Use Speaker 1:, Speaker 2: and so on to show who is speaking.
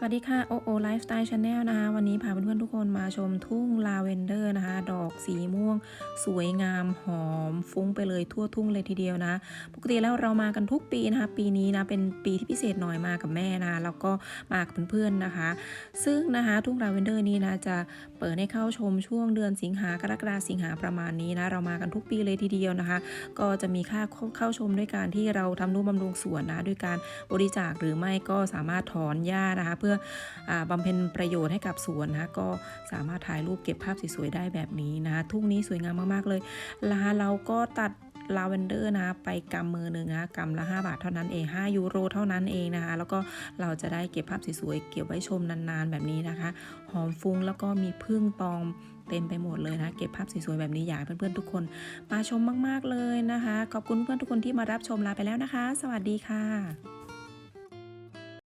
Speaker 1: สวัสดีค่ะโอโอไลฟ์สไตล์ชาแนลนะคะวันนี้พาเพื่อนๆทุกคนมาชมทุ่งลาเวนเดอร์นะคะ ดอกสีม่วง สวยงามหอมฟุ้งไปเลยทั่วทุ่งเลยทีเดียวนะปกติแล้วเรามากันทุกปีนะคะ ปีนี้นะเป็นปีที่พิเศษหน่อยมากับแม่นะแล้วก็มากับเพื่อนๆนะคะ ซึ่งนะคะทุ่งลาเวนเดอร์นี้นะจะเปิดให้เข้าชมช่วงเดือนสิงหากรกฎาสิงหาประมาณนี้นะเรามากันทุกปีเลยทีเดียวนะคะ ก็จะมีค่าเข้าชมด้วยการที่เราทำนุบำรุงสวนนะด้วยการบริจาคหรือไม่ก็สามารถถอนหญ้านะคะเพื่ออาบำเพ็ญประโยชน์ให้กับสวนนะคะก็สามารถถ่ายรูปเก็บภาพสวยๆได้แบบนี้นะคะทุ่งนี้สวยงามมากๆเลยลาเราก็ตัดลาเวนเดอร์นะไปกำมือหนึ่งนะกำละ 5 บาทเท่านั้นเอง 5 ยูโรเท่านั้นเองนะคะ แล้วก็เราจะได้เก็บภาพสวยๆเก็บไว้ชมนานๆแบบนี้นะคะ หอมฟุ้งแล้วก็มีพึ่งตอมเต็มไปหมดเลยนะ เก็บภาพสวยๆแบบนี้อยากเพื่อนๆทุกคนมาชมมากๆเลยนะคะ ขอบคุณเพื่อนทุกคนที่มารับชมลาไปแล้วนะคะ สวัสดีค่ะ